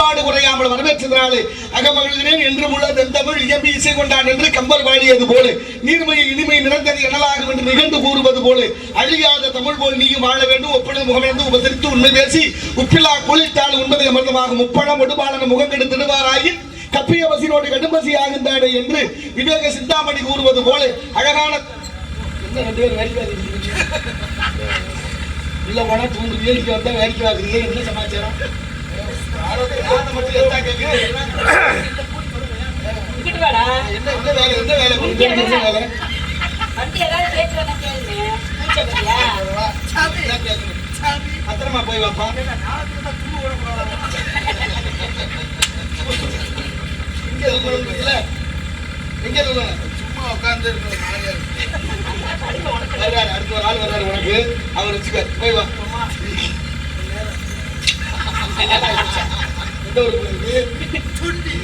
பண்பாடு குறையாமல் வரவேற்றதனாலே அகமகிழ்கிறேன் என்று உள்ள தமிழ் இயம்பி இசை கொண்டான் என்று கம்பர் பாடியது போல நீர்மையை இனிமை நிறந்தது எனலாகும் என்று நிகழ்ந்து கூறுவது போல அழியாத தமிழ் போல் நீயும் வாழ வேண்டும் ஒப்பிடு முகமேந்து உபசரித்து உண்மை பேசி உப்பிலா கூலிட்டால் உண்பதை அமிர்தமாக முப்பழம் ஒடுபாளன முகங்கெடு திருவாராயின் கப்பிய பசினோடு கடும்பசி ஆகின்றாடே என்று விவேக சிந்தாமணி கூறுவது போல அழகான இல்ல போனா தூங்கு வேடிக்கை வந்தா வேடிக்கை பார்க்குறீங்க என்ன சமாச்சாரம்? பத்திரமா போய் வாப்பா இங்க சும்மா உட்கார்ந்து வர்றாரு அடுத்து ஒரு ஆள் வர்றாரு உனக்கு. அவர் வச்சுக்க. போய் வா. எந்த ஒரு துண்டி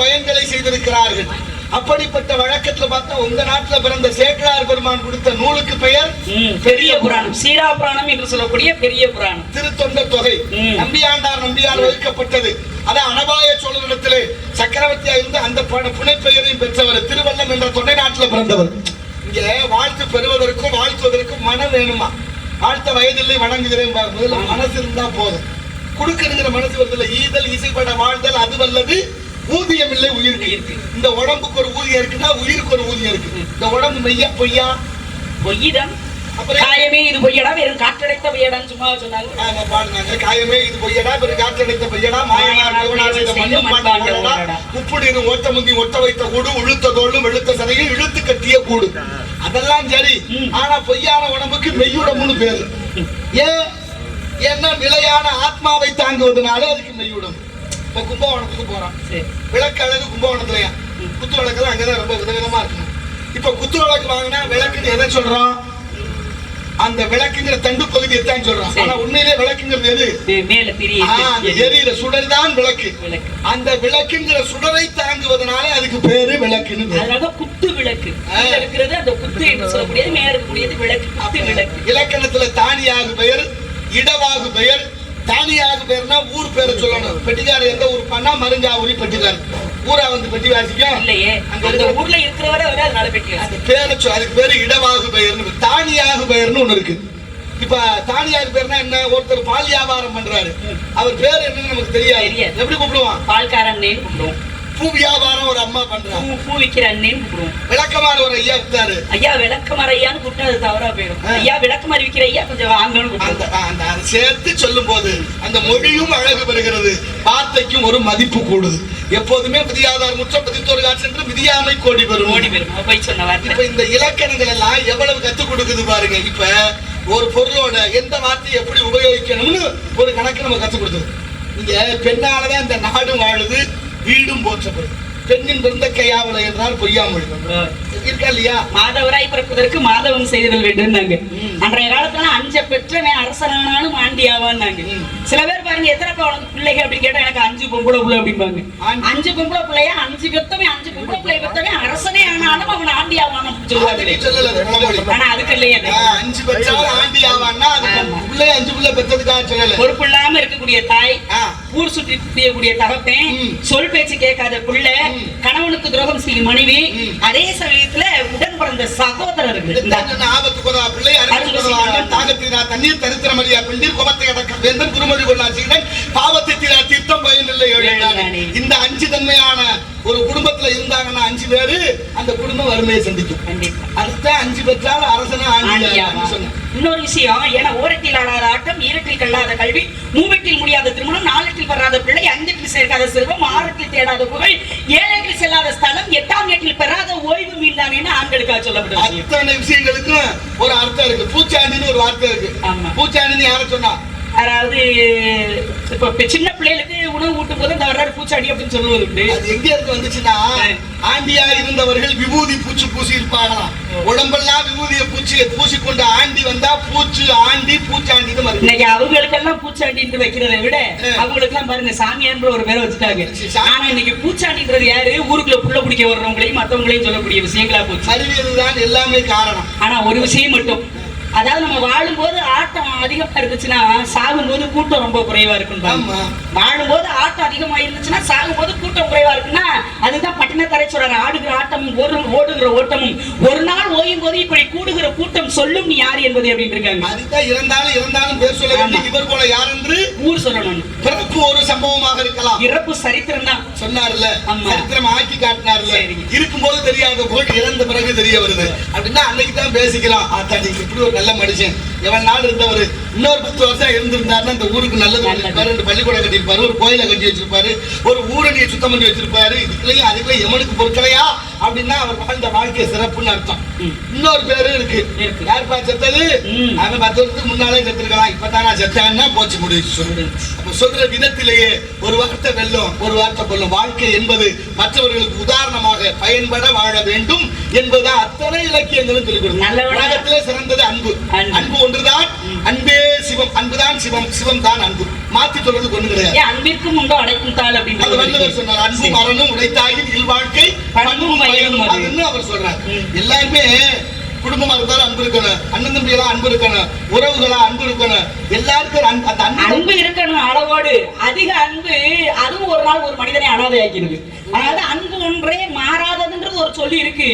பயன்களை செய்திருக்கிறார்கள். அப்படிப்பட்ட வழக்கத்துல பார்த்தா உங்க நாட்டுல பிறந்த சேக்கலார் பெருமான் கொடுத்த நூலுக்கு பெயர்? பெரிய புராணம். சீரா புராணம் என்று சொல்லக்கூடிய பெரிய புராணம். திருத்தொண்ட தொகை. நம்பியாண்டார் நம்பியார் வகுக்கப்பட்டது அதான் அனபாய சோழனிடத்திலே சக்கரவர்த்தியா இருந்து அந்த புனைப்பெயரையும் பெற்றவர் திருவள்ளம் என்ற தொண்டை நாட்டுல பிறந்தவர். இங்க வாழ்த்து பெறுவதற்கும் வாழ்த்துவதற்கும் மனம் வேணுமா? வாழ்த்த வயதில்லை வணங்குகிறேன். முதல்ல மனசு இருந்தா போதும். குடுக்கணுங்கிற மனசு வருதுல்ல. ஈதல் இசைப்பட வாழ்தல் அது வல்லது ஊதியம் இல்லை உயிருக்கு. இந்த உடம்புக்கு ஒரு ஊதியம் இருக்குன்னா உயிருக்கு ஒரு ஊதியம் இருக்கு. இந்த உடம்பு மெய்யா பொய்யா? பொய்யிடம். காயமே இது பொய்யடா? வெறும் காற்றடைத்த பொய்யடான்னு சும்மா சொன்னாங்க. பாடுனாங்க காயமே இது பொய்யடா? பிறகு காற்றடைத்த பொய்யடா? மாயனார் செய்த மண்ணும் பாண்ட ஓடடா முந்தி ஒட்ட வைத்த கூடு உழுத்த தோளும் வெளுத்த சதையும் இழுத்து கட்டிய கூடு. அதெல்லாம் சரி. ஆனா பொய்யான உடம்புக்கு மெய்யுடம்புன்னு பேரு. ஏன்? என்ன நிலையான ஆத்மாவை தாங்குவதனால அதுக்கு மெய்யுடம்பு இப்ப கும்பகோணத்துக்கு சரி. விளக்கு அழகு கும்பகோணத்துலயா? குத்து விளக்கெல்லாம் அங்கதான் ரொம்ப விதவிதமா இருக்கும். இப்ப குத்து விளக்கு வாங்கினா விளக்குன்னு எதை சொல்றோம்? அந்த விளக்குங்கிற தண்டு பகுதியை தான் சொல்றோம்? சரி. ஆனா உண்மையிலே விளக்குங்கிறது எது? எரியிற சுடர் தான் விளக்கு. அந்த விளக்குங்கிற சுடரை தாங்குவதனால அதுக்கு பேரு விளக்குன்னு குத்து விளக்கு. இருக்கிறது அந்த குத்து என்று சொல்லக்கூடியது மேல இருக்கக்கூடியது விளக்கு குத்து விளக்கு. இலக்கணத்துல தானியாகு பெயர் இடவாகு பெயர் தானியாகு பெயர்னா ஊர் பேரை சொல்லணும். பெட்டிக்கார எந்த ஊர் பண்ணா மருங்காவூரி பெட்டிக்கார் ஊரா வந்து பெட்டி வாசிக்கும் இல்லையே. அந்த ஊர்ல இருக்கிறவரை அதனால பெட்டி அந்த பேரை அதுக்கு பேரு இடவாகு பெயர்னு தானியாகு பெயர்னு ஒண்ணு இருக்கு. இப்ப தானியாகு பெயர்னா என்ன? ஒருத்தர் பால் வியாபாரம் பண்றாரு. அவர் பேர் என்னன்னு நமக்கு தெரியாது. எப்படி கூப்பிடுவான்? பால்கார அண்ணேன்னு கூப்பிடுவோம். பூ வியாபாரம் ஒரு அம்மா பண்றாங்க பூ விக்கிற அண்ணேன்னு கூப்பிடுவோம். விளக்கமான ஒரு ஐயா வித்தாரு ஐயா விளக்கமர ஐயான்னு கூப்பிட்டா அது தவறா போயிடும். ஐயா விளக்கமர விக்கிற ஐயா கொஞ்சம் வாங்கன்னு அந்த அந்த சேர்த்து சொல்லும் போது அந்த மொழியும் அழகு பெறுகிறது. வார்த்தைக்கும் ஒரு மதிப்பு கூடுது. எப்போதுமே மிதியாதார் முற்ற பதித்தோர் காற்று என்று மிதியாமை கோடி பெறும். ஓடி போய் சொன்ன இப்ப இந்த இலக்கணங்கள் எல்லாம் எவ்வளவு கத்துக் கொடுக்குது பாருங்க. இப்ப ஒரு பொருளோட எந்த வார்த்தையை எப்படி உபயோகிக்கணும்னு ஒரு கணக்கு நம்ம கத்துக் கொடுத்தது. இங்க பெண்ணாலதான் இந்த நாடும் வாழுது. வீடும் போற்றப்படுது பெண்ணின் பிறந்த கையாவல என்றால் பொய்யாமொழி இருக்கா இல்லையா? மாதவராய் பிறப்பதற்கு மாதவன் செய்தல் வேண்டும்னாங்க. அன்றைய காலத்துல அஞ்ச பெற்றவன் அரசனானாலும் ஆண்டியாவான்னாங்க. சில பேர் பாருங்க எத்தனை உனக்கு பிள்ளைங்க அப்படின்னு கேட்டா எனக்கு அஞ்சு பொம்பளை பிள்ளை அப்படிம்பாங்க. ஆண்டி. அஞ்சு பொம்பளை பிள்ளையா? அஞ்சு பெத்தவன் அஞ்சு பொம்பளை பிள்ளை பெத்தவன் அரசனே ஆனாலும் அவன் சொல்லல அது பழமொழி ஆனா அதுக்கு இல்லையே அஞ்சு பெற்றால் ஆண்டி ஆவான்னா அது. பிள்ளை அஞ்சு பிள்ளை பெற்றதுக்காக சொல்லல. பொறுப்பு இல்லாம இருக்கக்கூடிய தாய். ஊர் சுற்றி திரியக்கூடிய தகப்பன். சொல் பேச்சு கேட்காத பிள்ளை. கணவனுக்கு துரோகம் செய்யும் மனைவி. அதே சமயத்துல உடன் பிறந்த சகோதரர்கள் தண்ணீர் தரித்திரமறியா பெண்டீர் குமத்தை அடக்க வேந்தன் குருமொழி கொள்ளாசீடன் பாவத்தை தீரா தீர்த்தம் பயனில்லை. இந்த அஞ்சு தன்மையான ஒரு குடும்பத்துல இருந்தாங்கன்னா அஞ்சு பேரு அந்த குடும்பம் வறுமையை சந்திக்கும். அதுதான் அஞ்சு பெற்றால் அரசனா இன்னொரு விஷயம் ஏன்னா ஓரத்தில் ஆடாத ஆட்டம் ஈரத்தில் கல்லாத கல்வி மூவெட்டில் முடியாத திருமணம் நாலெட்டில் வராத பிள்ளை அஞ்செட்டில் சேர்க்காத செல்வம் ஆறத்தில் தேடாத புகழ் ஏழெட்டில் செல்லாத ஸ்தலம் எட்டாம் எட்டில் பெறாத ஓய்வு மீண்டானேன்னு ஆண்களுக்காக சொல்லப்பட்ட விஷயம் அத்தனை விஷயங்களுக்கும் ஒரு அர்த்தம் இருக்கு. பூச்சாண்டின்னு ஒரு வார்த்தை இருக்கு. பூச்சாண்டின்னு யார சொன்னா? அதாவது இப்ப சின்ன பிள்ளைகளுக்கு உணவு ஊட்டும் போது இந்த வர்றாரு பூச்சாடி அப்படின்னு சொல்லுவது உண்டு. அது எங்க இருந்து வந்துச்சுன்னா ஆண்டியா இருந்தவர்கள் விபூதி பூச்சி பூசி இருப்பாங்களாம் உடம்பெல்லாம் விபூதியை பூச்சி பூசிக்கொண்டு ஆண்டி வந்தா பூச்சு ஆண்டி பூச்சாண்டின்னு வருது இன்னைக்கு அவங்களுக்கெல்லாம் பூச்சாண்டின்னு வைக்கிறதை விட அவங்களுக்கு எல்லாம் பாருங்க சாமியார்ன்ற ஒரு பேரை வச்சுட்டாங்க. ஆனா இன்னைக்கு பூச்சாண்டின்றது யாரு? ஊருக்குள்ள புள்ள பிடிக்க வர்றவங்களையும் மத்தவங்களையும் சொல்லக்கூடிய விஷயங்களா போச்சு. அறிவியல் எல்லாமே காரணம். ஆனா ஒரு விஷயம் மட்டும். அதாவது நம்ம வாழும்போது ஆட்டம் அதிகமா இருந்துச்சுன்னா சாகும்போது கூட்டம் ரொம்ப குறைவா இருக்கும். வாழும்போது ஆட்டம் அதிகமா இருந்துச்சுன்னா சாகும்போது கூட்டம் குறைவா இருக்குன்னா அதுதான் பட்டினத்தரை சொல்றாரு ஆடுகிற ஆட்டமும் ஒரு ஓடுகிற ஓட்டமும் ஒரு நாள் ஓயும் போது இப்படி கூடுகிற கூட்டம் சொல்லும் நீ யார் என்பது அப்படின்னு இருக்காங்க. அதுதான் இறந்தாலும் இறந்தாலும் பேர் சொல்ல வேண்டிய ஆமா. இவர் போல யார் என்று ஊர் சொல்லணும். பிறப்பு ஒரு சம்பவமாக இருக்கலாம். இறப்பு சரித்திரம் தான். சொன்னார்ல. சரித்திரம் ஆக்கி காட்டினார்ல. இருக்கும்போது தெரியாத போல் இறந்த பிறகு தெரிய வருது. அப்படின்னா அன்னைக்கு தான் பேசிக்கலாம். நீங்க இப்படி ஒரு வெள்ளம் அடிச்சேன் எவன் நாள் இருந்தவர் இன்னொரு பத்து வருஷம் இருந்திருந்தாருன்னா இந்த ஊருக்கு நல்லது. பண்ணிருப்பாரு ரெண்டு பள்ளிக்கூடம் கட்டியிருப்பாரு ஒரு கோயிலை கட்டி வச்சிருப்பாரு ஒரு ஊரணியை சுத்தம் பண்ணி வச்சிருப்பாரு இதுக்குள்ளேயும் அதுக்குள்ள எவனுக்கு பொருட்களையா அப்படின்னா அவர் வாழ்ந்த வாழ்க்கை சிறப்புன்னு அர்த்தம். இன்னொரு பேரு இருக்கு. யாருப்பா செத்தது. அவன் பத்து வருஷத்துக்கு முன்னாலே செத்துருக்கலாம். இப்பதானா செத்தான்னா போச்சு முடிச்சு அப்ப சொல்ற விதத்திலேயே ஒரு வார்த்தை வெல்லும் ஒரு வார்த்தை கொல்லும் வாழ்க்கை என்பது மற்றவர்களுக்கு உதாரணமாக பயன்பட வாழ வேண்டும் என்பதா அத்தனை இலக்கியங்களும் சொல்லிக் கொடுக்கும் உலகத்திலே சிறந்தது அன்பு. அன்பு. ஒன்றுதான் அன்பே சிவம் அன்புதான் சிவம் சிவம் தான் அன்பு. மாத்தி சொல்றதுக்கு ஒண்ணு கிடையாது. அன்பிற்கும் உண்டோ அடைக்கும் தாள் அது வள்ளுவர் சொன்னார் அன்பு அப்படின்னு மரணம் உடைத்தாயின் இல்வாழ்க்கை பண்பும் பயனும் அதுன்னு அவர் சொல்றார். எல்லாருமே குடும்பமா இருந்தாலும் அன்பு இருக்கணும். அண்ணன் தம்பிகளா அன்பு இருக்கணும். உறவுகளா அன்பு இருக்கணும். எல்லாருக்கும் அந்த அன்பு அன்பு இருக்கணும் அளவோடு. அதிக அன்பு அதுவும் ஒரு நாள் ஒரு மனிதனை அனாதையாக்கிறது அதாவது அன்பு ஒன்றே மாறாததுன்றது ஒரு சொல்லி இருக்கு.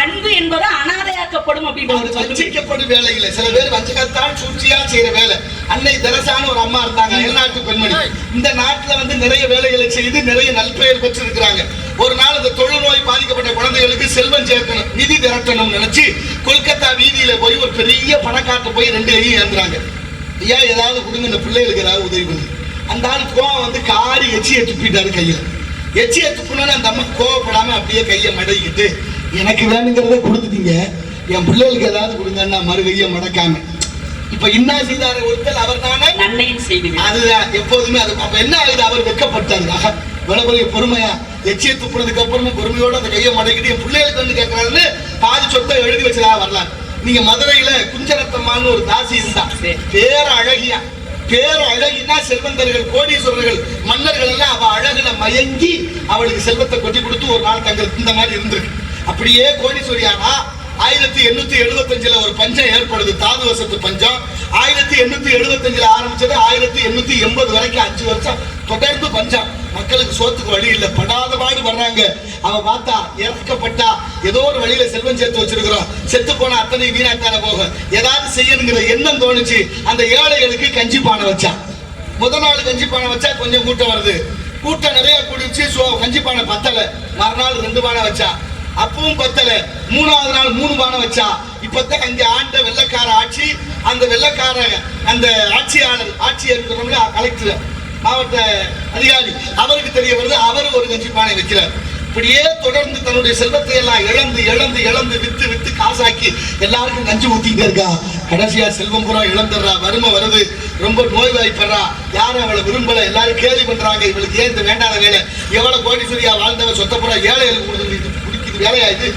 அன்பு என்பது அனாதையாக்கப்படும் சொல்லி. வஞ்சிக்கப்படும் வேலை இல்லை சில பேர் வஞ்சகத்தான் சூழ்ச்சியா செய்யற வேலை. அன்னை தெரசான ஒரு அம்மா இருந்தாங்க அயல்நாட்டு பெண்மணி. இந்த நாட்டுல வந்து நிறைய வேலைகளை செய்து நிறைய நல்பெயர் பெற்றிருக்கிறாங்க. ஒரு நாள் இந்த தொழுநோய் பாதிக்கப்பட்ட குழந்தைகளுக்கு செல்வம் சேர்க்கணும் நிதி திரட்டணும் நினைச்சு கொல்கத்தா வீதியில போய் ஒரு பெரிய பணக்காட்ட போய் ரெண்டு கையும் ஏந்துறாங்க ஐயா ஏதாவது கொடுங்க இந்த பிள்ளைகளுக்கு ஏதாவது உதவி பண்ணுங்க அந்த ஆள் கோவம் வந்து காரி எச்சியை துப்பிட்டாரு கையில. எச்சியை துப்புனோன்னு அந்த அம்மா கோவப்படாம அப்படியே கையை மடக்கிட்டு எனக்கு வேணுங்கிறத கொடுத்துட்டீங்க. என் பிள்ளைகளுக்கு ஏதாவது கொடுங்கன்னா மறுகையை மடக்காம. இப்ப இன்னா செய்தார ஒருத்தல் அவர் தானே நன்மையும் செய்து அதுதான் எப்போதுமே அது அப்ப என்ன ஆகுது? அவர் வெக்கப்பட்டாரு ஆஹா இவ்வளவு பெரிய பொறுமையா. எச்சியை துப்புனதுக்கு அப்புறமும் பொறுமையோட அந்த கையை மடக்கிட்டு என் பிள்ளைகளுக்கு வந்து கேட்கறாருன்னு பாதி சொத்தை எழுதி வச்சதா வரலாம் நீங்க மதுரையில குஞ்சரத்தம்மான்னு ஒரு தாசி இருந்தா. பேர அழகியா. பேர அழகினா செல்வந்தர்கள் கோடீஸ்வரர்கள் மன்னர்கள் எல்லாம் அவ அழகுல மயங்கி அவளுக்கு செல்வத்தை கொட்டி கொடுத்து ஒரு நாள் தங்களுக்கு இந்த மாதிரி இருந்திருக்கு. அப்படியே கோடீஸ்வரியானா ஆயிரத்தி எண்ணூத்தி எழுபத்தஞ்சுல ஒரு பஞ்சம் ஏற்படுது. தாது வசத்து பஞ்சம். ஆயிரத்தி எண்ணூத்தி எழுபத்தஞ்சுல ஆரம்பிச்சது ஆயிரத்தி எண்ணூத்தி எண்பது வரைக்கும் அஞ்சு வருஷம். தொடர்ந்து பஞ்சம். மக்களுக்கு சோத்துக்கு வழி இல்ல. படாத பாடு வர்றாங்க அவ பார்த்தா இறக்கப்பட்டா. ஏதோ ஒரு வழியில செல்வம் சேர்த்து வச்சிருக்கிறோம். செத்து போன அத்தனை வீணாத்தான போகும். ஏதாவது செய்யணுங்கிற எண்ணம் தோணுச்சு. அந்த ஏழைகளுக்கு கஞ்சி பானை வச்சா. முத நாள் கஞ்சி பானை வச்சா கொஞ்சம் கூட்டம் வருது. கூட்டம் நிறைய கூடிச்சு கஞ்சி பானை பத்தல. மறுநாள் ரெண்டு பானை வச்சா. அப்பவும் பத்தல. மூணாவது நாள் மூணு பானை வச்சா. இப்பதான் அங்க ஆண்ட வெள்ளக்கார ஆட்சி அந்த வெள்ளக்கார அந்த ஆட்சியாளர் ஆட்சியர் இருக்கிறவங்க கலெக்டர் மாவட்ட அதிகாரி அவருக்கு தெரிய வருது அவர் ஒரு கஞ்சி பானை வைக்கிறார். இப்படியே தொடர்ந்து தன்னுடைய செல்வத்தை எல்லாம் இழந்து இழந்து இழந்து வித்து வித்து காசாக்கி எல்லாருக்கும் நஞ்சு ஊத்திட்டு இருக்கா. கடைசியா செல்வம் பூரா இழந்துடுறா. வறுமை வருது. ரொம்ப நோய்வாய்ப்படுறா. யாரும் அவளை விரும்பல. எல்லாரும் கேள்வி பண்றாங்க. இவளுக்கு ஏன் இந்த வேண்டாத வேலை? எவ்வளவு கோடீஸ்வரியா வாழ்ந்தவ சொத்த பூரா ஏழைகளுக்கு இது பிடிக்குது வேலையாயிட்டு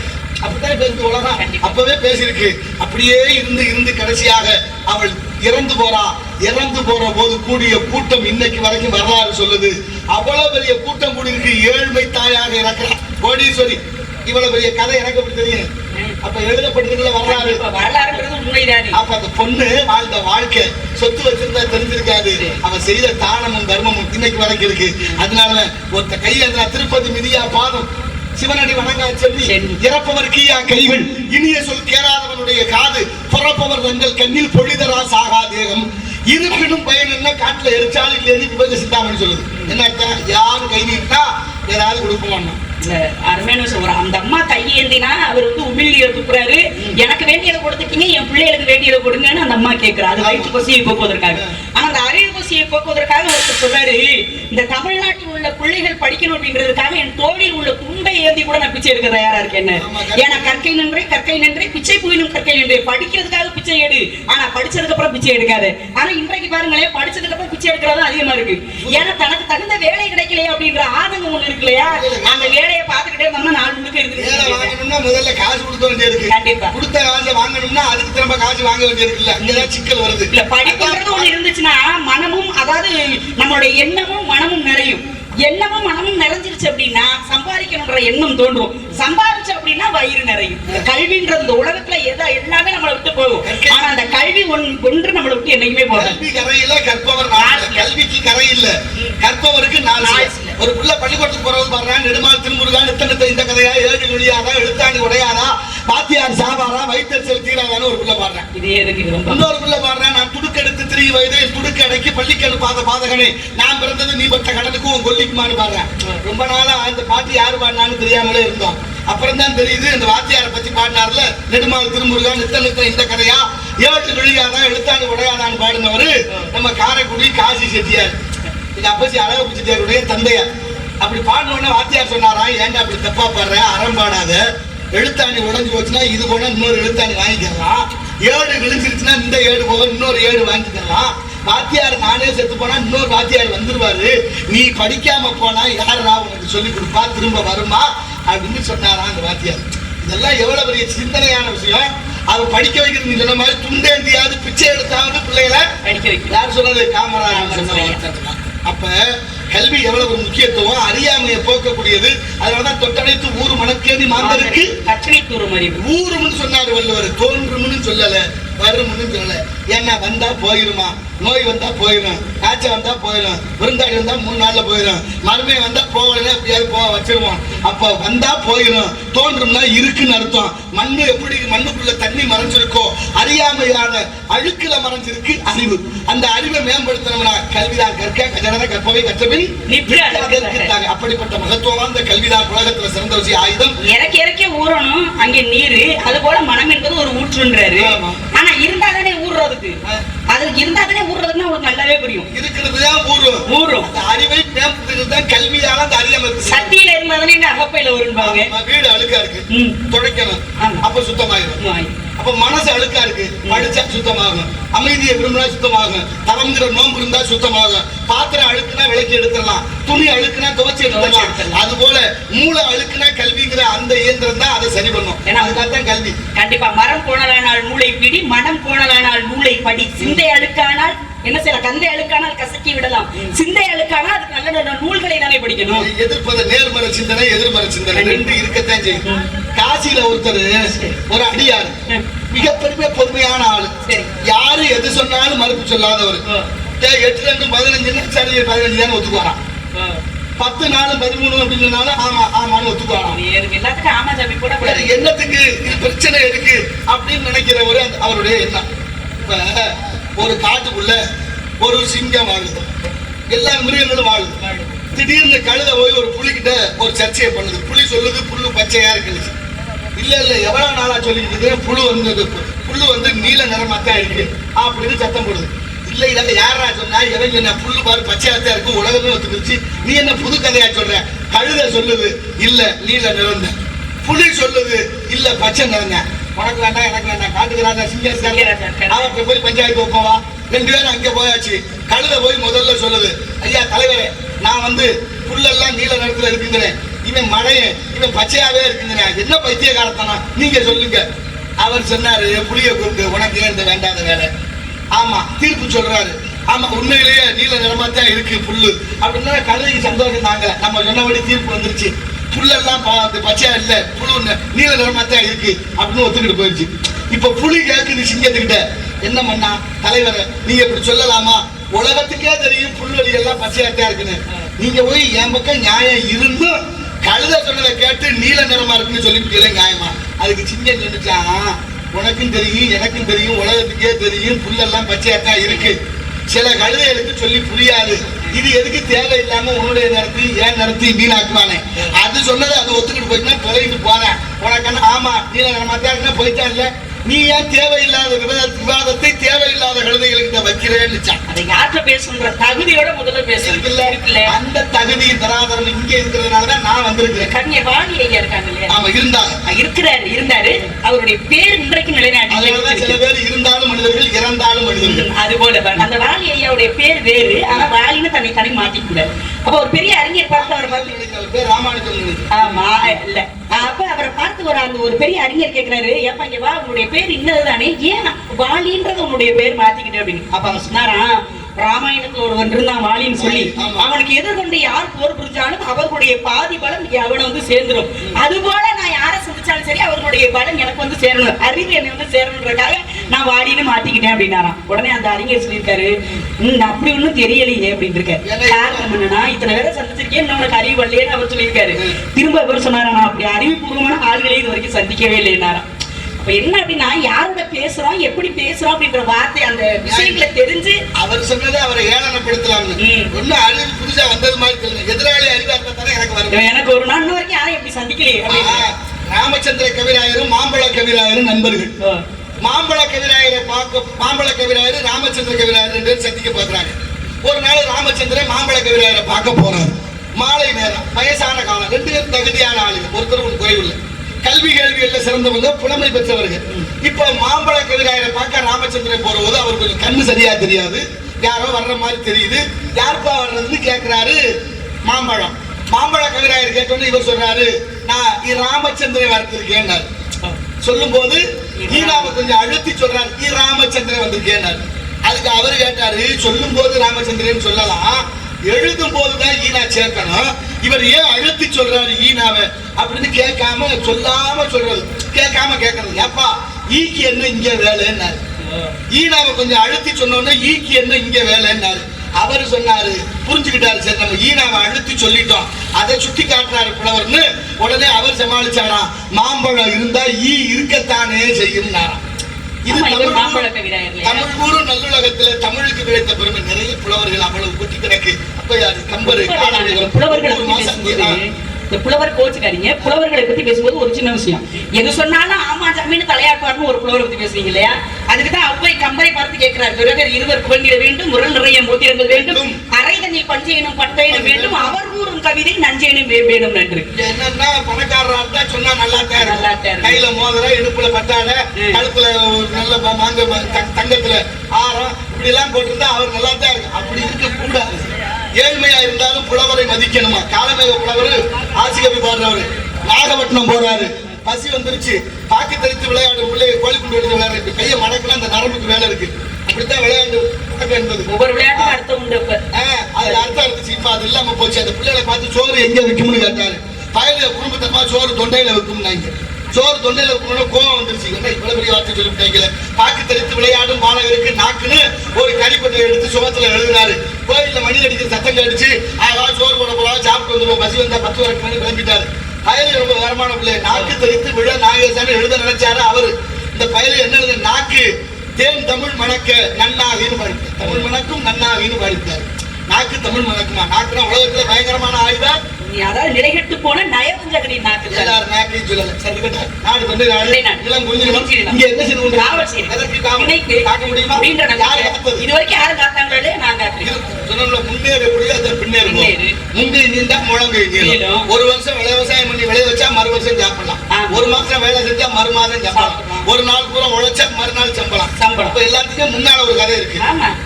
அப்படித்தான் பேசுது உலகம். அப்பவே பேசியிருக்கு. அப்படியே இருந்து இருந்து கடைசியாக அவள் இறந்து போறா. இறந்து போற போது கூடிய கூட்டம் இன்னைக்கு வரைக்கும் வரலாறு சொல்லுது. அவ்வளவு பெரிய கூட்டம் கூடியிருக்கு ஏழ்மை தாயாக இறக்குறா. கோடீஸ்வரி இவ்வளவு பெரிய கதை எனக்கு எப்படி தெரியும்? அப்ப எழுதப்பட்டிருக்கிற வரலாறு. உண்மைதானே. அப்ப அந்த பொண்ணு வாழ்ந்த வாழ்க்கை சொத்து வச்சிருந்தா தெரிஞ்சிருக்காது. அவன் செய்த தானமும் தர்மமும் இன்னைக்கு வரைக்கும் இருக்கு. அதனால ஒருத்த கையெழுந்தா திருப்பதி மிதியா பாதம் சிவனடி வணங்கா செல்வி. இறப்பவர் கீயா கைகள். இனிய சொல் கேளாதவனுடைய காது. பிறப்பவர் தங்கள் கண்ணில் பொழிதரா சாகா தேகம். இருப்பினும் பயன் என்ன? காட்டுல எரிச்சாலும் இல்லைன்னு விபத்து சிந்தாமணி சொல்லுது. என்ன அர்த்தம் யாரு கை நீட்டா ஏதாவது. ஒரு அந்த அம்மா கையேந்தினா அவர் வந்து உமிழ்நீரை துப்புறாரு எனக்கு வேண்டியதை கொடுத்துட்டீங்க என் பிள்ளைகளுக்கு வேண்டியதை கொடுங்கன்னு அந்த அம்மா கேட்கிறா அது வயிற்று பசியை போக்குவதற்காக. ஆனா அந்த அறிவு பசியை போக்குவதற்காக ஒருத்தர் சொல்றாரு இந்த தமிழ்நாட்டில் உள்ள பிள்ளைகள் படிக்கணும் அப்படிங்கிறதுக்காக என் தோளில் உள்ள துண்டை ஏந்தி கூட நான் பிச்சை எடுக்க தயாரா இருக்கேன் ஏன்னா கற்கை நின்றே கற்கை நின்றே பிச்சை புயிலும் கற்கை நின்றே. படிக்கிறதுக்காக பிச்சை எடு. ஆனா படிச்சதுக்கு அப்புறம் பிச்சை எடுக்காது. ஆனா இன்றைக்கு பாருங்களேன் படிச்சதுக்கு அப்புறம் பிச்சை எடுக்கிறது அதிகமா இருக்கு. ஏன்னா தனக்கு தகுந்த வேலை கிடைக்கலையே அப்படின்ற ஆதங்கம் ஒண்ணு இருக்கு இல்லையா? அந்த வேலையை பார்த்துக்கிட்டே இருந்தோம்னா நாலு முழுக்க வேலை வாங்கணும்னா முதல்ல காசு கொடுக்க வேண்டியிருக்கு கண்டிப்பா. கொடுத்த காசை வாங்கணும்னா அதுக்கு திரும்ப காசு வாங்க வேண்டியிருக்குல்ல அங்கதான் சிக்கல் வருது. இல்ல படிப்புன்றது ஒண்ணு இருந்துச்சுன்னா மனமும் அதாவது நம்மளுடைய எண்ணமும் மனமும் நிறையும். எண்ணமும் மனமும் நிறைஞ்சிருச்சு அப்படின்னா சம்பாதிக்கணுன்ற எண்ணம் தோன்றும். சம்பாதிச்சு அப்படின்னா வயிறு நிறையும். இந்த கல்வின்றது இந்த உலகத்துல எதா எல்லாமே நம்மளை விட்டு போகும். ஆனா அந்த கல்வி ஒன்- ஒன்று நம்மளை விட்டு என்னைக்குமே போகாது. கல்வி கரையில கற்பவர் கல்விக்கு கரை இல்ல. கற்பவருக்கு சிலை. ஒரு புள்ள பள்ளிக்கூடத்துக்கு போறது பாடுறான் நெடுமாள் திருமுருகா நித்தனத்தை இந்த கதையா ஏழு வெளியாதா எழுத்தாணி உடையாதா பாத்தியார் சாபாரா வைத்தறிச்சல் தீராதான்னு ஒரு புள்ள பாடுறேன் இதே எதுக்கு இன்னொரு புள்ள பாடுறேன் நான் துடுக்கெடுத்து திரி வயது துடுக்கு அடக்கி பள்ளிக்கு பாத பாதகனே நான் பிறந்தது நீ பட்ட கடனுக்கும் உன் கொல்லிக்குமான்னு பாடுறேன் ரொம்ப நாளா அந்த பாட்டு யாரு பாடினான்னு தெரியாமலே இருந்தோம் அப்புறம் தான் தெரியுது இந்த வாத்தியாரை பத்தி பாடினார்ல நெடுமாள் திருமுருகா நித்த நித்த இந்த கதையா ஏழு விழியாதா எழுத்தாணி உடையாதான்னு பாடினவரு நம்ம காரைக்குடி காசி செட்டியார். எங்க அப்பச்சி அழகு செட்டியாருடைய தந்தையார். அப்படி பாடின உடனே வாத்தியார் சொன்னாராம் ஏன்டா அப்படி தப்பா பாடுற? அறம் பாடாத. எழுத்தாணி உடைஞ்சு போச்சுன்னா இது போல இன்னொரு எழுத்தாணி வாங்கிக்கலாம் ஏடு விழுந்துருச்சுன்னா இந்த ஏடு போக இன்னொரு ஏடு வாங்கிக்கலாம் வாத்தியார் நானே செத்து போனா இன்னொரு வாத்தியார் வந்துருவாரு. நீ படிக்காம போனா யாரா உனக்கு சொல்லி கொடுப்பா? திரும்ப வருமா? அப்படின்னு சொன்னாராம் அந்த வாத்தியார். இதெல்லாம் எவ்வளவு பெரிய சிந்தனையான விஷயம். அவர் படிக்க வைக்கிறது நீ சொன்ன மாதிரி துண்டேந்தியாவது பிச்சை எடுத்தாவது பிள்ளைகளை படிக்க வைக்கணும். யார் சொன்னது? காமராஜர் சொன்ன. அப்ப கல்வி எவ்வளவு முக்கியத்துவம்? அறியாமையை போக்கக்கூடியது. அதனாலதான் தொட்டடைத்து ஊர் மணக்கேதி மாந்தருக்கு கற்றனை அறிவு ஊரும்னு சொன்னாரு வள்ளுவர் தோன்றும்னு சொல்லல வரும்னு சொல்லல. ஏன்னா வந்தா போயிருமா? நோய் வந்தா போயிடும் காய்ச்சல் வந்தா போயிடும் விருந்தாடி வந்தா மூணு நாள்ல போயிடும் மறுமை வந்தா போகலன்னா எப்படியாவது போக வச்சிருவோம். அப்ப வந்தா போயிடும் தோன்றும்னா இருக்குன்னு அர்த்தம். மண்ணு எப்படி மண்ணுக்குள்ள தண்ணி மறைஞ்சிருக்கோ அறியாமையான அழுக்குல மறைஞ்சிருக்கு அறிவு. அந்த அறிவை மேம்படுத்தணும்னா கல்விதான் கற்க கஜனத கற்பவை கற்றபின். அப்படிப்பட்ட மகத்துவம் வாய்ந்த கல்விதான் உலகத்துல சிறந்த விஷயம் ஆயுதம். இறக்கி இறக்கி ஊறணும் அங்கே நீரு அது போல மனம் என்பது ஒரு ஊற்றுன்றாரு. ஆனா இருந்தா தானே ஊறுறதுக்கு. அது இருந்தா தானே ஊறுறதுன்னா உங்களுக்கு நல்லாவே புரியும். இருக்கிறது தான் ஊறும் அந்த அறிவை மேம்படுத்துறது தான் கல்வியால அந்த அறியாம இருக்கு சத்தியில அகப்பையில வரும்பாங்க. வீடு அழுக்கா இருக்கு. துடைக்கணும். அப்ப சுத்தமாயிரும். அப்ப மனசு அழுக்கா இருக்கு. படிச்சா சுத்தமாகும். அமைதியை விரும்பினா சுத்தமாகும். தவங்கிற நோம்பு இருந்தா சுத்தமாகும். பாத்திரம் அழுக்குனா விளக்கி எடுத்துடலாம். துணி அழுக்குனா துவைச்சு எடுத்துடலாம். அது போல மூளை அழுக்குனா கல்விங்கிற அந்த இயந்திரம் தான் அதை சரி பண்ணும். ஏன்னா- அதுக்காக தான் கல்வி. கண்டிப்பா மரம் கோணலானால் நூலை பிடி மனம் கோணலானால் நூலை படி. சிந்தை அழுக்கானால் என்ன செய்யலாம்? கந்தை அழுக்கானால் கசக்கி விடலாம். சிந்தை அழுக்கானால் அதுக்கு நல்ல நல்ல நூல்களை தானே படிக்கணும். எதிர்ப்பத நேர்மறை சிந்தனை எதிர்மறை சிந்தனை. ரெண்டு இருக்கத்தான் செய்யும். காசியில ஒருத்தர் ஒரு அடியார் மிக பெருமை பொறுமையான ஆளு. யாரு எது சொன்னாலும் மறுப்பு சொல்லாதவர். எட்டு ரெண்டு பதினஞ்சுன்னு சரி பதினஞ்சு தானே ஒத்துக்குவாராம் பத்து நாலு பதிமூணு அப்படின்னு சொன்னாலும் ஆமா ஆமான்னு ஒத்துக்குவாராம் என்னத்துக்கு? பிரச்சனை இருக்கு அப்படின்னு நினைக்கிற ஒரு அந்த- அவருடைய எண்ணம். இப்ப ஒரு காட்டுக்குள்ள ஒரு சிங்கம் வாழுது. எல்லா மிருகங்களும் வாழுது. திடீர்னு கழுத போய் ஒரு புலிகிட்ட ஒரு சர்ச்சையை பண்ணுது. புலி சொல்லுது புல்லு பச்சையா இருக்குன்னு. இல்ல இல்ல எவ்வளவு நாளா சொல்லிட்டு புழு வந்து புல்லு வந்து நீல நிறமா தான் இருக்கு. அப்படின்னு சத்தம் போடுது. இல்ல இல்ல யாரா சொன்னா? எவன் சொன்ன? புல்லு பாரு பச்சையா தான் இருக்கு. உலகமே ஒத்துக்கிச்சு நீ என்ன புது கதையா சொல்ற? கழுத சொல்லுது இல்ல நீல நிறந்த புலி சொல்லுது இல்ல பச்சை நிறங்க உனக்கு வேண்டாம் எனக்கு வேண்டாம் காட்டுக்கிறாங்க சிங்கம் சிங்கராஜா இருக்காரு. அவன் போய் பஞ்சாயத்து வைப்பவா ரெண்டு பேரும் அங்க போயாச்சு. கழுதை போய் முதல்ல சொல்லுது ஐயா தலைவரே நான் வந்து புல்லெல்லாம் நீல நிறத்துல இருக்குங்கிறேன். இவன் மழையன் இவன் பச்சையாவே இருக்குங்கிறேன். என்ன பைத்தியகாரத்தனா? நீங்க சொல்லுங்க. அவர் சொன்னாரு புளிய கூப்பிட்டு உனக்கு இந்த வேண்டாத வேலை? ஆமா தீர்ப்பு சொல்றாரு. ஆமா உண்மையிலேயே நீல நிறமா தான் இருக்கு புல்லு. அப்படின்னா கழுதைக்கு சந்தோஷம் தாங்க. நம்ம சொன்னபடி தீர்ப்பு வந்துருச்சு. புல்லெல்லாம் பா- பச்சையா இல்ல புழு நீல நிறமா தான் இருக்கு. அப்படின்னு ஒத்துக்கிட்டு போயிருச்சு. இப்ப புலி நீ சிங்கத்துக்கிட்ட. என்ன பண்ணா தலைவரை நீங்க இப்படி சொல்லலாமா? உலகத்துக்கே தெரியும் புல்வெளி எல்லாம் பச்சையா தான் இருக்குன்னு. நீங்க போய் என் பக்கம் நியாயம் இருந்தும் கழுத சொன்னதை கேட்டு நீல நிறமா இருக்குன்னு சொல்லிவிட்டீங்களே நியாயமா? அதுக்கு சிங்கம் சொல்லிச்சான் உனக்கும் தெரியும் எனக்கும் தெரியும் உலகத்துக்கே தெரியும் புல்லெல்லாம் பச்சையா தான் இருக்கு. சில கழுதைகளுக்கு சொல்லி புரியாது. இது எதுக்கு தேவையில்லாம உன்னுடைய நிறத்தி ஏன் நிறத்தி வீணாக்குவானே? அது சொன்னதை அது ஒத்துக்கிட்டு போயிட்டுனா தொலைந்து போறேன் உனக்கு ஆமா நீல நிறமா தான் போயிட்டா இல்ல? நீ ஏன் தேவையில்லாத விவாத- விவாதத்தை தேவையில்லாத கழுதைகளுக்கு வைக்கிறேன்னு அதை யார்கிட்ட பேசணுன்ற தகுதியோட முதல்ல இருக்குல்ல. அந்த தகுதி தராதரம் இங்க இருக்கிறதுனாலதான் நான் வந்திருக்கிறேன். கவிஞர் வாணி ஐயா இருக்காங்க இல்லையா? ஆமா இருந்தாங்க. இருக்கிறாரு இருந்தாரு. அவருடைய பேர் இன்றைக்கு அதனாலதான் சில நிலைநாட்டி பேர் இருந்தாலும் மனிதர்கள் இறந்தாலும் மனிதர்கள் அது போல. அந்த வாலி ஐயாவுடைய பேர் வேறு ஆனா வாலின்னு தன்னை தனி மாத்திக்க கூடாது அப்ப ஒரு பெரிய அறிஞர் பார்த்து அவர் பார்த்து நினைக்கிறேன். ஆமா இல்ல. அப்ப அவரை பார்த்து ஒரு அந்த ஒரு பெரிய அறிஞர் கேக்குறாரு ஏப்பா இங்க வா உன்னுடைய பேர் இன்னதுதானே? ஏன் வாலின்றது உன்னுடைய பேர் மாத்திக்கிட்டு? அப்படின்னு. அப்ப அவன் சொன்னாராம் ராமாயணத்துல ஒருவன் இருந்தான் வாலின்னு சொல்லி. அவனுக்கு எதிர்கொண்டு யார் போர் புரிஞ்சாலும் அவர்களுடைய பாதி பலம் அவனை வந்து சேர்ந்துரும். அது போல நான் யாரை சந்திச்சாலும் சரி அவர்களுடைய பலம் எனக்கு வந்து சேரணும். அறிவு என்னை வந்து சேரணுன்றதுக்காக நான் வாடின்னு மாத்திக்கிட்டேன் அப்படின்னாராம். உடனே அந்த அறிஞர் சொல்லியிருக்காரு "ம், அப்படி ஒண்ணும் தெரியலையே அப்படின்னு இருக்காரு காரணம் என்னன்னா இத்தனை பேரை சந்திச்சிருக்கேன் இன்னும் உனக்கு அறிவு வரலையேன்னு அவர் சொல்லியிருக்காரு. திரும்ப இவர் சொன்னாரா அப்படி அறிவுபூர்வமான ஆள்களை இது வரைக்கும் சந்திக்கவே இல்லைன்னாராம். அப்ப என்ன அப்படின்னா யாரோட பேசுறோம் எப்படி பேசுறோம் அப்படின்ற வார்த்தை அந்த விஷயங்களை தெரிஞ்சு அவர் சொன்னதை அவரை ஏளனப்படுத்தலாம்னு. ஒன்னும் அறிவு புதுசா வந்தது மாதிரி தெரியல. எதிராளி அறிவா இருந்தா எனக்கு வரும். எனக்கு ஒரு நாள் வரைக்கும் யாரும் எப்படி சந்திக்கலையே ராமச்சந்திர கவிராயரும் மாம்பழ கவிராயரும் நண்பர்கள். மாம்பழ கவிராயரை பார்க்க மாம்பழ கவிராயர் ராமச்சந்திர கவிராயர் ரெண்டு பேரும் சந்திக்க பார்க்குறாங்க ஒரு நாள் ராமச்சந்திரன் மாம்பழ கவிராயரை பார்க்க போறாரு. மாலை நேரம் வயசான காலம் ரெண்டு பேரும் தகுதியான ஆளுங்க. ஒருத்தர் ஒரு குறைவில்லை கல்வி கேள்விகளில் சிறந்தவங்க புலமை பெற்றவர்கள். இப்ப மாம்பழ கவிராயரை பார்க்க ராமச்சந்திரன் போகும்போது அவர் கொஞ்சம் கண்ணு சரியா தெரியாது. யாரோ வர்ற மாதிரி தெரியுது. யாருப்பா வர்றதுன்னு கேட்கிறாரு மாம்பழம். மாம்பழ கவிராயர் கேட்டோன்னு இவர் சொல்றாரு நான் இ- ராமச்சந்திரன் வரத்திருக்கேன்னாரு சொல்லும் போது ஈராவை கொஞ்சம் அழுத்தி சொல்றாரு. ஈ ராமச்சந்திரன் வந்திருக்கேன்னாரு அதுக்கு அவரு கேட்டாரு. சொல்லும் போது ராமச்சந்திரன் சொல்லலாம். எழுதும் போதுதான் ஈனா சேர்க்கணும். இவர் ஏன் அழுத்தி சொல்றாரு ஈனாவை? அப்படின்னு கேட்காம சொல்லாம சொல்றது. கேட்காம கேட்கறது. ஏப்பா ஈக்கு என்ன இங்க வேலைன்னாரு? ஈனாவை கொஞ்சம் அழுத்தி சொன்னோன்னே ஈக்கு என்ன இங்க வேலைன்னாரு? அவர் சொன்னாரு புரிஞ்சுக்கிட்டாரு சரி நம்ம ஈனாவை அழுத்தி சொல்லிட்டோம். அதை சுட்டி காட்டுறாரு புலவர்னு. உடனே அவர் சமாளிச்சாராம் மாம்பழம் இருந்தா ஈ இருக்கத்தானே செய்யும்னாராம். இது ஆமா, இவர் தமிழ் ஊரு நல்லுலகத்துல தமிழுக்கு கிடைத்த பெருமை. நிறைய புலவர்கள் அவ்வளவு கொட்டி கிடக்கு அப்ப யாரு? கம்பரு ஒரு மாசம் இந்த புலவர் கோச்சுக்காதீங்க புலவர்களை பத்தி பேசும்போது ஒரு சின்ன விஷயம். எது சொன்னாலும் ஆமா ஜமீன் தலையாட்டுவார்னு ஒரு புலவரை பத்தி பேசுறீங்க இல்லையா? அதுக்கு தான் அவ்வை கம்பரை பார்த்து கேட்கிறார். பிறகர் இருவர் புகழ்ந்திட வேண்டும் முரல் நிறைய மோதிரங்கள் வேண்டும் அரைதனில் பஞ்சையனும் பட்டையனும் வேண்டும் அவர் கூறும் கவிதை நஞ்சையனும் வே- வேணும் நன்று என்னன்னா பணக்காரரா இருந்தா சொன்னா நல்லா தான் நல்லா இருக்கும். கையில மோதிரம் இடுப்புல பட்டாட. கழுத்துல நல்ல மாங்க தங்கத்துல ஆரம் இப்படி எல்லாம் போட்டிருந்தா அவர் நல்லா தான் இருக்கு அப்படி இருக்க கூடாது ஏழ்மையா இருந்தாலும் புலவரை மதிக்கணுமா? காலமேக புலவர் ஆசிகவி பாடுறவரு நாகப்பட்டினம் போறாரு. பசி வந்துருச்சு. பாக்கு தெரித்து விளையாடு பிள்ளை கோழி குண்டு எடுத்து விளையாடு கையை மடக்குனா அந்த நரம்புக்கு வேலை இருக்கு. அப்படித்தான் விளையாண்டு என்பது ஒவ்வொரு அர்த்தம் உண்டு அது அர்த்தம் இருந்துச்சு இப்ப அது இல்லாம போச்சு. அந்த பிள்ளைகளை பார்த்து சோறு எங்க வைக்கும்னு கேட்டாரு. பயல குடும்பத்தமா சோறு தொண்டையில வைக்கும்னாங்க. சோறு தொண்டையில வைக்கணும்னு கோவம் வந்துருச்சு. என்ன இவ்வளவு பெரிய வார்த்தை சொல்லிவிட்டாங்களே பாக்கு தெளித்து விளையாடும் மாணவருக்கு நாக்குன்னு ஒரு கறிப்பட்டை எடுத்து சுகத்துல எழுதினாரு. கோயில்ல மணி அடிக்கிற சத்தம் கடிச்சு ஆகா சோறு போட போலாம் சாப்பிட்டு வந்துருவோம் பசி வந்தா பத்து வரைக்கும் மணி கிளம்பிட்டாரு. பயலு ரொம்ப வேறமான பிள்ளை. நாக்கு தெளித்து விழ நாகேசான எழுத நினைச்சாரு அவரு. இந்த பயலு என்ன எழுத? நாக்கு. தேன் தமிழ் மணக்க நன்னாவின்னு படித்தார் தமிழ் மணக்கும் நன்னாவின்னு படித்தார் நாக்கு தமிழ் மணக்குமா? நாக்குனா உலகத்துல பயங்கரமான ஆயுதம். நீ அதாவது நிலைகெட்டு போன நயவஞ்சகடி நாக்கு எல்லாரும் நாக்கையும் சொல்லல சரி கட்டா நாடு கொண்டு நாடு இல்லை நாடு. இளம் குறிஞ்சிடும் குறிஞ்சிடும். இங்க என்ன செய்து கொண்டு காவல் செய்யுது. எதற்கு காவல் இன்னைக்கு காக்க முடியுமா அப்படின்ற யாரு இது வரைக்கும் யாரும் காத்தாங்களோ இது சொன்னோம்ல, முன்னேறக்கூடிய அது பின்னேறும் பின்னேறு. முந்தி நீண்டா முழங்கு நீளும். ஒரு வருஷம் விவசாயம் பண்ணி விளைய வச்சா மறு வருஷம் சாப்பிடலாம். ஒரு மாசம் வேலை செஞ்சா மறு மாதம் சாப்பிடலாம். ஒரு நாள் பூரா உழைச்சா மறுநாள் சம்பளம் சம்பளம். இப்ப எல்லாத்துக்கும் முன்னால ஒரு கதை இருக்கு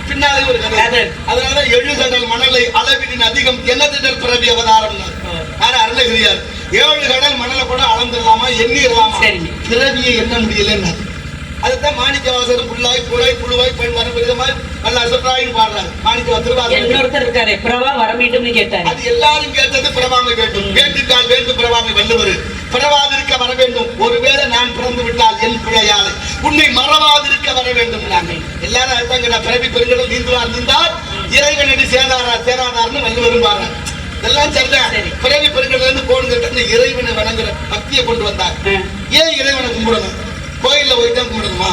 பின்னாலே ஒரு கதை. அதனால எழுகடல் மணலை அளவிடின் அதிகம் என்னதிடர் பிறவி அவதாரம் யாரு அருணகிரியார் ஏழு கடல் மணலை கூட அளந்துடலாமா எண்ணிடலாமா சரிங்க. பிறவியை எண்ண முடியலன்னு. அதுதான் மாணிக்க வாசகர் புல்லாய் புழாய் புழுவாய் பெண் வரும் விதமாய் அல்ல சொல்றாயின்னு பாடுறாரு. மாணிக்க திருவாசகர். இன்னொருத்தர் இருக்காரு. பிரபா வர மீண்டும்னு கேட்டாரு. அது எல்லாரும் கேட்டது பிரபாமை வேண்டும். கேட்டுட்டால் வேண்டும் பிரபாமை வள்ளுவர். பிறவாதிருக்க வர வேண்டும். ஒருவேளை நான் பிறந்து விட்டால் என் பிழையாலே உன்னை மறவாதிருக்க வர வேண்டும் நாங்கள் எல்லாரும் அதுதான் கேட்டா பிறவி பெருங்கடல் நீந்துவார் நீந்தார். இறைவனடி சேதாரா சேராதார்னு வள்ளுவரும் பாடுறார். இதெல்லாம் சரிதான் சரி. பிறவி பெருங்கடல் இருந்து அந்த இறைவனை வணங்குற பக்தியை கொண்டு வந்தார். ஏன் இறைவனை கும்பிடணும்? கோயில்ல போய் தான் கும்பிடணுமா.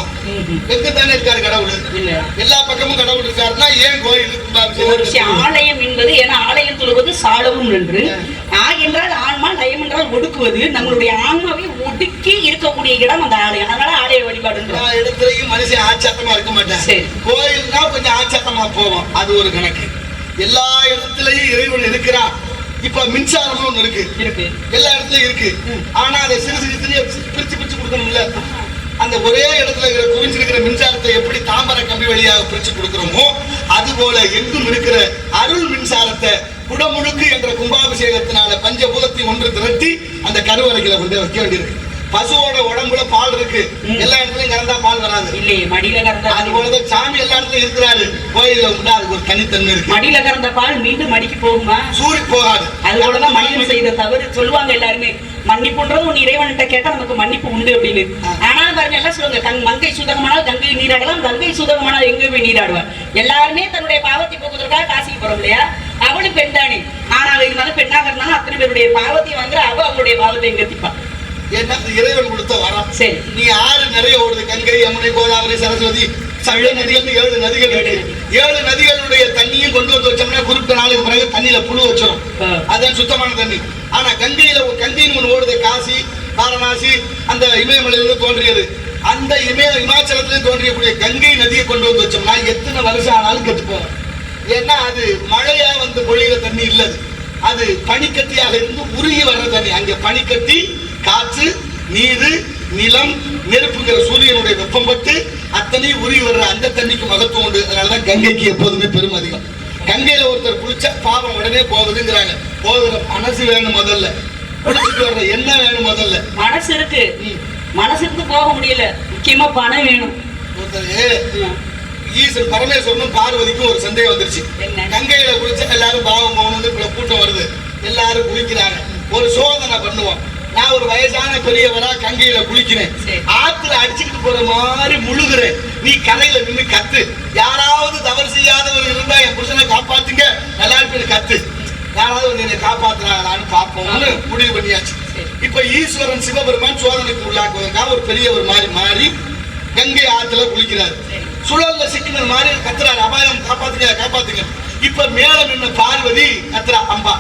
எங்க தானே இருக்காரு கடவுள்? இல்ல. எல்லா பக்கமும் கடவுள் இருக்காருன்னா ஏன் கோயில் ஒரு ஆலயம் என்பது ஏன்னா ஆலயம் சொல்வது சாலவும் என்று. ஆ. என்றால் ஆன்மா லயம் என்றால் ஒடுக்குவது. நம்மளுடைய ஆன்மாவை ஒடுக்கி இருக்கக்கூடிய இடம் அந்த ஆலயம். அதனால ஆலய எல்லா இடத்துலயும் மனுஷன் ஆச்சாரமா இருக்க மாட்டான். கோயில்னா கொஞ்சம் ஆச்சாரமா போவோம். அது ஒரு கணக்கு. எல்லா இடத்துலயும் இறைவன் இருக்கிறான். இப்ப மின்சாரமும் ஒண்ணு இருக்கு. இருக்கு. எல்லா இடத்துலயும் இருக்கு. ஆனா அதை சிறு சிறு சிறிய பிரிச்சு பிரிச்சு கொடுக்கணும்ல? அந்த ஒரே இடத்துல இருக்கிற குவிஞ்சிருக்கிற மின்சாரத்தை எப்படி தாம்பர கம்பி வழியாக பிரிச்சு கொடுக்கிறோமோ அது போல எங்கும் இருக்கிற அருள் மின்சாரத்தை குடமுழுக்கு என்ற கும்பாபிஷேகத்தினால பஞ்சபூதத்தை ஒன்று திரட்டி அந்த கருவறைகளை கொண்டு வைக்க வேண்டியிருக்கு. பசுவோட உடம்புல பால் இருக்கு. எல்லா இடத்துலயும் கறந்தா பால் வராது. இல்லையே மடியில கறந்த அது போலதான் சாமி எல்லா இடத்துலயும் இருக்கிறாரு. கோயில்ல உண்டா? அதுக்கு ஒரு தனித்தன்மை இருக்கு. மடியில கறந்த பால் மீண்டும் மடிக்கு போகுமா? சூரி போகாது. அது போலதான் மனிதன் செய்த தவறு. சொல்லுவாங்க எல்லாருமே மன்னிப்புன்றது உன் இறைவன்கிட்ட கேட்டா நமக்கு மன்னிப்பு உண்டு அப்படின்னு. ஆனா பாருங்க எல்லாம் சொல்லுவாங்க கங் மங்கை சுதகமானால் கங்கை நீராடலாம் கங்கை சுதகமானால் எங்க போய் நீராடுவார்? எல்லாருமே தன்னுடைய பாவத்தை போக்குவதற்காக காசிக்கு போறோம் இல்லையா? அவளும் பெண்தானி ஆனால் இருந்தாலும் பெண்ணாக இருந்தாலும் அத்தனை பேருடைய பாவத்தை வாங்குற அவ அவளுடைய பாவத்தை எங்கத்திப்பா ஏன்னா அது இறைவன் கொடுத்த வரம்? நீ ஆறு நிறைய ஓடுது. கங்கை யமுனை கோதாவரி சரஸ்வதி சகல நதிகள் ஏழு நதிகள் இருக்கு. ஏழு நதிகளுடைய தண்ணியும் கொண்டு வந்து வச்சோம்னா குறிப்பிட்ட நாளுக்கு பிறகு தண்ணியில புழு வச்சிடும் ஆ. அதுதான் சுத்தமான தண்ணி. ஆனா கங்கையில ஒரு கங்கைன்னு ஒண்ணு ஓடுது. காசி வாரணாசி அந்த இமயமலையிலிருந்து தோன்றியது. அந்த இமய இமாச்சலத்திலிருந்து தோன்றியக்கூடிய கங்கை நதியை கொண்டு வந்து வச்சோம்னா எத்தனை வருஷம் ஆனாலும் கெட்டு போகும் ஏன்னா அது மழையா வந்து பொழியிற தண்ணி இல்லது. அது பனிக்கட்டியாக இருந்து உருகி வர்ற தண்ணி. அங்க பனிக்கட்டி காற்று நீரு நிலம் நெருப்புங்கிற சூரியனுடைய வெப்பம் பட்டு அத்தனை உருகி வர்ற அந்த தண்ணிக்கு மகத்துவம் உண்டு. அதனாலதான் கங்கைக்கு எப்போதுமே பெரும் அதிகம். கங்கையில ஒருத்தர் குளிச்சா பாவம் உடனே போகுதுங்கிறாங்க. போகிற மனசு வேணும் முதல்ல. குளிச்சுட்டு வர்ற எண்ணெய் வேணும் முதல்ல. மனசு இருக்கு. ம். மனசு இருந்து போக முடியல. முக்கியமா பணம் வேணும். ஈசன் பரமேஸ்வரனும் பார்வதிக்கும் ஒரு சந்தேகம் வந்துருச்சு. என்ன? கங்கையில குளிச்சா எல்லாரும் பாவம் போகணும் இப்ப கூட்டம் வருது. எல்லாரும் குளிக்கிறாங்க. ஒரு சோதனை பண்ணுவோம். நான் ஒரு வயசான பெரியவரா கங்கையில குளிக்கிறேன். ஆத்துல அடிச்சுக்கிட்டு போற மாதிரி முழுகுறேன். நீ கரையில நின்னு கத்து. யாராவது தவறு செய்யாதவர் இருந்தா என் புருஷனை காப்பாத்துங்க. நல்லா இருப்பேன் கத்து. யாராவது என்னை காப்பாத்துறாங்களான்னு பார்ப்போம்னு முடிவு பண்ணியாச்சு. இப்ப ஈஸ்வரன் சிவபெருமான் சோதனைக்கு உள்ளாக்குவதற்காக ஒரு பெரியவர் மாதிரி மாறி கங்கை ஆத்துல குளிக்கிறார். சுழல்ல சிக்கின மாதிரி கத்துறாரு. அபாயம் காப்பாத்துங்க காப்பாத்துங்க. இப்ப மேல நின்ன பார்வதி கத்துறா அம்பா.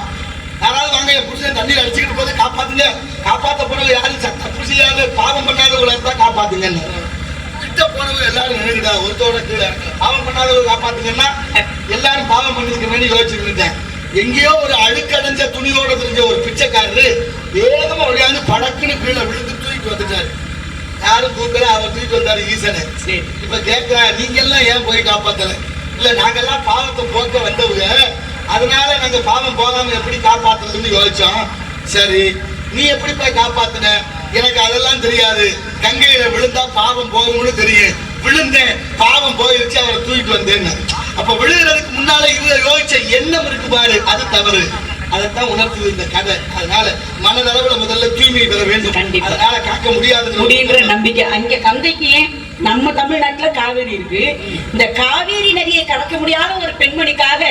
யாராவது வாங்க என் புருஷன் தண்ணீர் அடிச்சுக்கிட்டு போது காப்பாத்துங்க. காப்பாத்த போறவங்க யாரும் தப்பு செய்யாத பாவம் பண்ணாதவங்களை இருந்தா காப்பாத்துங்கன்னு. கிட்ட போனவங்க எல்லாரும் நினைக்கிட்டா ஒருத்தோட கீழே. பாவம் பண்ணாதவங்க காப்பாத்துங்கன்னா எல்லாரும் பாவம் பண்ணிருக்க வேண்டி யோசிச்சுட்டு இருந்தேன். எங்கேயோ ஒரு அழுக்கடைஞ்ச துணியோட தெரிஞ்ச ஒரு பிச்சைக்காரரு வேகமா ஒடியாந்து படக்குன்னு கீழே விழுந்து தூக்கிட்டு வந்துட்டாரு. யாரும் தூக்கல அவர் தூக்கிட்டு வந்தாரு ஈசனை. இப்ப கேக்குறா நீங்க எல்லாம் ஏன் போய் காப்பாத்தல? இல்ல நாங்கெல்லாம் பாவத்தை போக்க வந்தவங்க அதனால நாங்க பாவம் போகாம எப்படி காப்பாத்துறதுன்னு யோசிச்சோம். சரி நீ எப்படி போய் காப்பாத்துன? எனக்கு அதெல்லாம் தெரியாது. கங்கையில விழுந்தா பாவம் போகும்னு தெரியும். விழுந்தேன் பாவம் போயிருச்சு அவரை தூக்கிட்டு வந்தேன்னு. அப்ப விழுகிறதுக்கு முன்னால இவங்க யோசிச்ச எண்ணம் இருக்கு பாரு அது தவறு. அதைத்தான் உணர்த்துது இந்த கதை. அதனால மனதளவுல முதல்ல தூய்மை பெற வேண்டும். அதனால காக்க முடியாதுங்கிற ஒரு முடியுன்ற நம்பிக்கை. அங்க கங்கைக்கு ஏன் நம்ம தமிழ்நாட்டுல காவேரி இருக்கு? இந்த காவேரி நதியை கடக்க முடியாத ஒரு பெண்மணிக்காக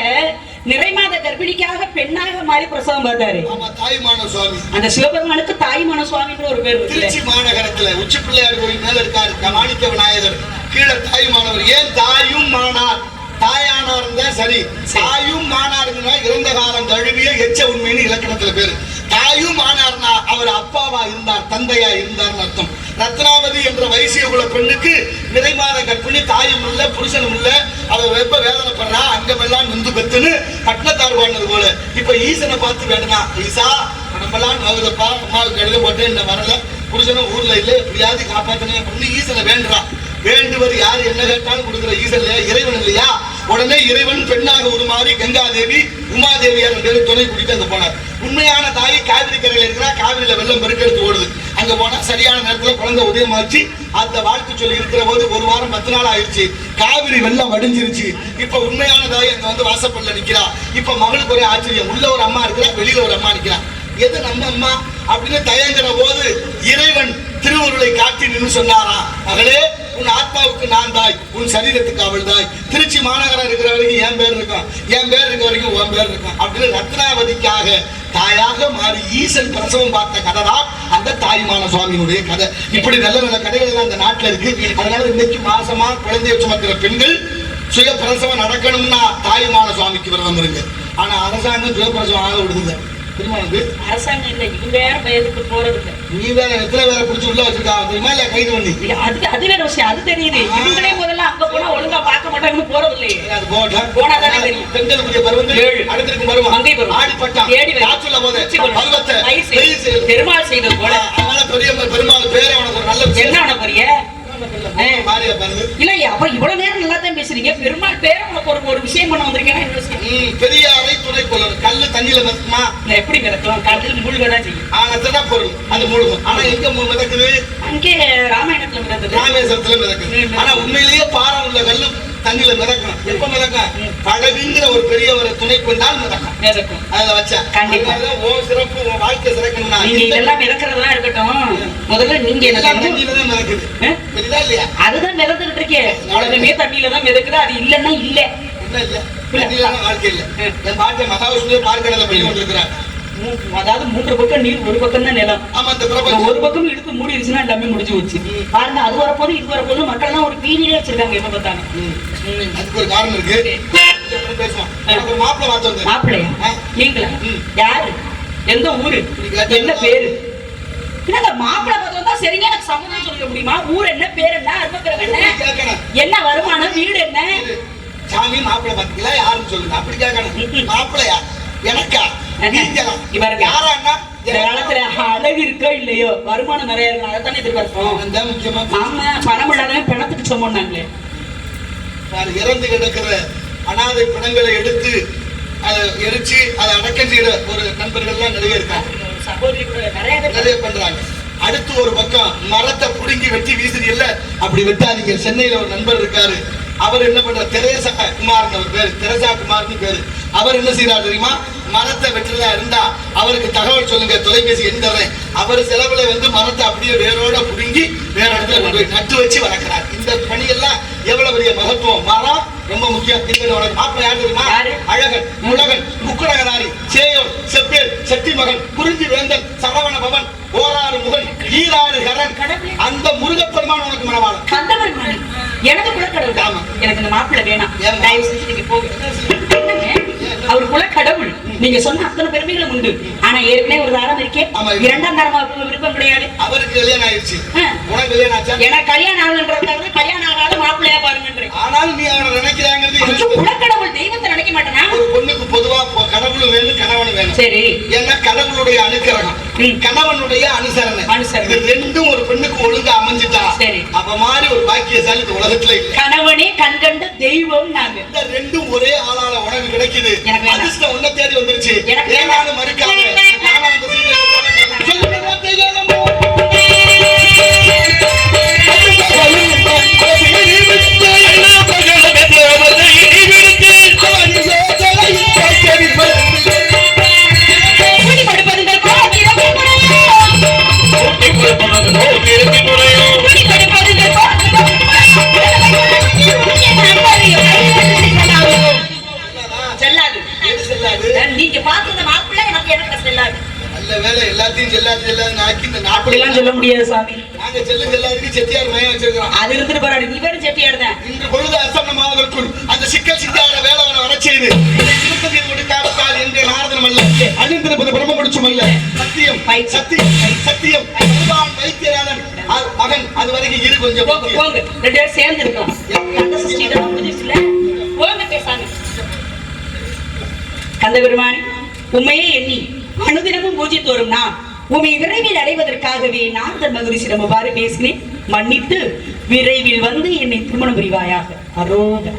நிறைமாத கர்ப்பிணிக்காக பெண்ணாக மாறி பிரசவம் பார்த்தாரு. தாய்மான சுவாமி. அந்த சிவபெருமானுக்கு தாய்மான சுவாமின்ற ஒரு பேர் திருச்சி மாநகரத்துல உச்சி பிள்ளையார் கோயில் மேல இருக்காரு மாணிக்க விநாயகர். கீழே தாயுமானவர் ஏன் தாயும் மானார்? தாயானா இருந்தா சரி. தாயும் மானாருங்கன்னா இறந்த காலம் தழுவிய எச்ச உண்மைன்னு இலக்கணத்துல பேரு. தாயும் மானார்னா அவர் அப்பாவா இருந்தார் தந்தையா இருந்தார்னு அர்த்தம். ரத்னாவதி என்ற வைசிய குல பெண்ணுக்கு நிறைமாத கற்பிணி தாயும் இல்ல புருஷனும் இல்ல. வெப்ப வேதனை பண்ணா அங்க அங்கமெல்லாம் நொந்து பெத்துன்னு பட்னத்தார் வாழ்ந்தது போல. இப்ப ஈசனை பார்த்து வேணுமா ஈசா நம்மளாம் நோகுதப்பா அம்மாவுக்கு கடிதம் போட்டு இந்த வரல. புருஷனும் ஊர்ல இல்ல எப்படியாவது காப்பாத்தணும் அப்படின்னு ஈசனை வேண்டுறான் வேண்டுவர் யார் என்ன கேட்டாலும் கொடுக்குற ஈசன் இல்லையா இறைவன் இல்லையா? உடனே இறைவன் பெண்ணாக உருமாறி கங்காதேவி உமாதேவியார் ரெண்டு துணை கூட்டிட்டு அங்க போனார். உண்மையான தாய் காவிரி கரையில் இருக்கிறா காவிரியில வெள்ளம் பெருக்கெடுத்து ஓடுது. அங்க போனா சரியான நேரத்துல குழந்தை உதயமாச்சு. அந்த வாழ்த்து சொல்லி இருக்கிற போது ஒரு வாரம் பத்து நாள் ஆயிடுச்சு. காவிரி வெள்ளம் வடிஞ்சிருச்சு. இப்ப உண்மையான தாய் அங்க வந்து வாசப்படல நிக்கிறா. இப்ப மகளுக்கு ஒரே ஆச்சரியம். உள்ள ஒரு அம்மா இருக்கிறா வெளியில ஒரு அம்மா நிக்கிறா. எது நம்ம அம்மா? அப்படின்னு தயங்குற போது இறைவன் திருவருளை காட்டி நின்று சொன்னாராம். மகளே உன் ஆத்மாவுக்கு நான் தாய் உன் சரீரத்துக்கு அவள் தாய். திருச்சி மாநகரம் இருக்கிற வரைக்கும் என் பேர் இருக்கும் என் பேர் இருக்க வரைக்கும் உன் பேர் இருக்கும் அப்படின்னு ரத்னாவதிக்காக தாயாக மாறி ஈசன் பிரசவம் பார்த்த கதை தான் அந்த தாய்மான சுவாமியினுடைய கதை. இப்படி நல்ல நல்ல கதைகள் எல்லாம் அந்த நாட்டில் இருக்கு. அதனால இன்னைக்கு மாசமா குழந்தைய சுமக்கிற பெண்கள் சுய பிரசவம் நடக்கணும்னா தாய்மான சுவாமிக்கு விரதம் இருக்கு ஆனா அரசாங்கம் சுய பிரசவம் ஆக விடுதுங்க தெரியுமா உனக்கு அரசாங்கம் இல்லை இது வேற பயத்துக்கு போறது இல்லை நீ வேற எத்தனை பேரை பிடிச்சி உள்ள வச்சிருக்கா தெரியுமா இல்ல கைது பண்ணி அது அது வேற விஷயம் அது தெரியுது இவங்களே முதல்ல அங்க போனா ஒழுங்கா பார்க்க மாட்டாங்கன்னு போறது இல்லையே அது போகட்டும். போனாதானே தெரியும். பெண்களுக்குரிய பருவங்கள் ஏழு. அடுத்திருக்கும் பருவம். மங்கை பருவம். ஆடிப்பட்டம். தேடி வரும். காற்றுள்ள போது. பருவத்தை. பெருமாள் செய்தது போல அதனால பெரிய பெருமாள் பேரை உனக்கு ஒரு நல்ல என்ன விஷயம். பண்ண போறிய மாரியா பாருங்க. இல்ல அப்ப இவ்வளவு நேரம் நல்லா தான் பேசுறீங்க. பெருமாள் பேர உனக்கு ஒரு ஒரு விஷயம் பண்ண ம், பெரியாரை துணை கொள்ளணும். கல்லு தண்ணியில மிதக்குமா நான் எப்படி மிதக்கலாம் கடலில் மூழ்க தான் செய்யும் ஆனதுனா பொருள். அது முழுகும். ஆனா எங்க மிதக்குது? அங்கே ராமாயணத்துல மிதந்தது. ராமேஸ்வரத்துல மிதக்குது. ஆனா உண்மையிலேயே பாரம் உள்ள கல்லு தண்ணியில மிதக்கும் எப்ப மிதக்கும் படகுங்கிற ஒரு பெரியவரை துணை கொண்டால் மிதக்கும். மிதக்கும். அதுல வச்சா. கண்டிப்பா. உன் சிறப்பு உன் வாழ்க்கை சிறக்கணும்னா நீங்க இதெல்லாம் மிதக்கிறதெல்லாம் இருக்கட்டும். முதல்ல நீங்க எல்லாம்? தண்ணியில தான் மிதக்குது? புரியுதா இல்லையா? அதுதான் மிதந்துட்டு இருக்கேன் உலகமே தண்ணியில தான் மிதக்குது. அது இல்லன்னா இல்ல. வாழ்க்கை இல்ல. என் பாட்டை மகாவிஷ்ணுவே பார்க்கடலை பண்ணி கொண்டிருக்கிறார் அதாவது மூன்று பக்கம் நீர் ஒரு பக்கம் தான் நிலம். ஒரு பக்கம் இழுத்து மூடிடுச்சுன்னா எல்லாமே முடிஞ்சு போச்சு. பாருங்க அது வரப்போது இது வரப்போது மக்கள் எல்லாம் ஒரு பீதியிலே வச்சிருக்காங்க எப்ப பார்த்தாங்க. அதுக்கு ஒரு காரணம் இருக்கு. மாப்பிள்ளையா. நீங்களா. யாரு? எந்த ஊரு? என்ன பேரு? என்னங்க மாப்பிள்ளை பார்த்து சரிங்க எனக்கு சம்மதம் சொல்ல முடியுமா? ஊர் என்ன பேர் என்ன அருமக்கிறம் என்ன? என்ன வருமானம் வீடு என்ன? சாமி மாப்பிள்ளை பாத்தீங்களா யாருன்னு சொல்லுங்க. அப்படி கேட்கணும் மாப்பிள்ளையா? எனக்கா? இவருங்க. யாரான்னா இந்த காலத்துல அழகு இருக்கோ இல்லையோ வருமானம் நிறைய இருக்கும் அதைத்தானே எதிர்பார்ப்போம். ஆமா பணம் இல்லாதவன் பணத்துக்கு சொன்னாங்களே நான் இறந்து கிடக்கிற அனாதை பிணங்களை எடுத்து அதை எரிச்சு அதை அடக்கம் செய்யற ஒரு நண்பர்கள்லாம் நிறைய இருக்காங்க. சகோதரி கூட நிறைய பண்றாங்க. அடுத்து ஒரு பக்கம் மரத்தை புடுங்கி வெட்டி வீசுது இல்ல அப்படி வெட்டாதீங்க. சென்னையில ஒரு நண்பர் இருக்காரு. அவர் என்ன பண்ற தெரேசா குமார் அவர் பேரு. தெரசா குமார்னு பேரு. அவர் என்ன செய்யறாரு தெரியுமா? மரத்தை வெட்டுறதா இருந்தா அவருக்கு தகவல் சொல்லுங்க தொலைபேசி எண் அவர் செலவுல வந்து மரத்தை அப்படியே வேரோட புடுங்கி வேற இடத்துல கொண்டு போய் நட்டு வச்சு வளர்க்கிறார். இந்த பணியெல்லாம் எவ்வளவு பெரிய மகத்துவம்? மரம் ரொம்ப முக்கியம். இந்த மாப்பிள்ளை யார் தெரியுமா? அழகன் முழகன் முக்குடகனாரி சேயோர் செப்பேல் செட்டி மகன் குறிஞ்சி வேந்தன் சரவண பவன் ஓராறு முகன் ஈராறு கரன். அந்த முருகப்பெருமான் உனக்கு மனவாளன் கந்தவர் மணி எனக்கு குலக்கடவுள். ஆமா. எனக்கு இந்த மாப்பிள்ளை வேணாம்? தயவு செஞ்சு நீங்க என்னங்க? அவர் குலக்கடவுள். நீங்க சொன்ன அத்தனை பெருமைகளும் உண்டு. ஆனா ஏற்கனவே ஒரு தாரம் இருக்கே. இரண்டாம் தாரமா விருப்பம் கிடையாது. அவருக்கு கல்யாணம் ஆயிடுச்சு. உனக்கு கல்யாணம் ஆச்சா? எனக்கு கல்யாணம் ஆகலன்றதுக்காக கல்யாணம் ஆகாத மாப்பிள்ளையா பாருங்கன்றேன். ஆனாலும் நீ அவனை நினைக்கிறாங்கிறது குலக்கடவுள் தெய்வத்தை நினைக்க மாட்டேனா? ஒரு பொண்ணுக்கு பொதுவா கடவுளும் வேணும் கணவனும் வேணும். சரி. ஏன்னா கடவுளுடைய அனுக்கிரகம். கணவனுடைய அனுசரணை. அனுசரணை. ரெண்டும் ஒரு பெண்ணுக்கு ஒழுங்கா அமைஞ்சிட்டா சரி. அப்ப மாதிரி ஒரு பாக்கியசாலி இந்த உலகத்துல இல்ல. கணவனே கண்கண்ட தெய்வம் நாங்க. இந்த ரெண்டும் ஒரே ஆளால உனக்கு கிடைக்குது. அதிர்ஷ்டம் உன்னை தேடி வந்துருச்சு. ஏனாலும் மறுக்காம? நானும் அந்த சீரியல் நீங்க பார்த்த மாப்பிள்ளை எனக்கு எனக்கு செல்லாது நல்ல வேலை எல்லாத்தையும் செல்லாது செல்லாதுன்னு ஆக்கி இந்த நாட்டுல அப்படிலாம் சொல்ல முடியாது சாமி. நாங்க செல்லாதுக்கு செட்டியார் மயம் வச்சிருக்கிறோம். அது இருந்துட்டு போறாரு இவரும் செட்டியார் தான். இன்று பொழுது அசமனமாவதற்குள் அந்த சிக்கல் சிந்தாத வேளாண் வர செய்து கொடுக்காவிட்டால் என்ற நாரதனம் அல்ல அணிந்திருப்பது பிரம்ம முடிச்சும் அல்ல சத்தியம் சத்தியம் சத்தியம் மகன் அது வரைக்கும் இரு கொஞ்சம் போங்க போங்க. ரெண்டு பேரும் சேர்ந்து இருக்கலாம் கந்த சஷ்டி இதெல்லாம் புதுசுல போங்க பேசாங்க கந்த பெருமானி உண்மையே எண்ணி அனுதினமும் பூஜித்து வரும் நான் உண்மை விரைவில் அடைவதற்காகவே நான் தன் மகரிஷிடம் அவ்வாறு பேசினேன். மன்னித்து விரைவில் வந்து என்னை திருமணம் புரிவாயாக. அரோக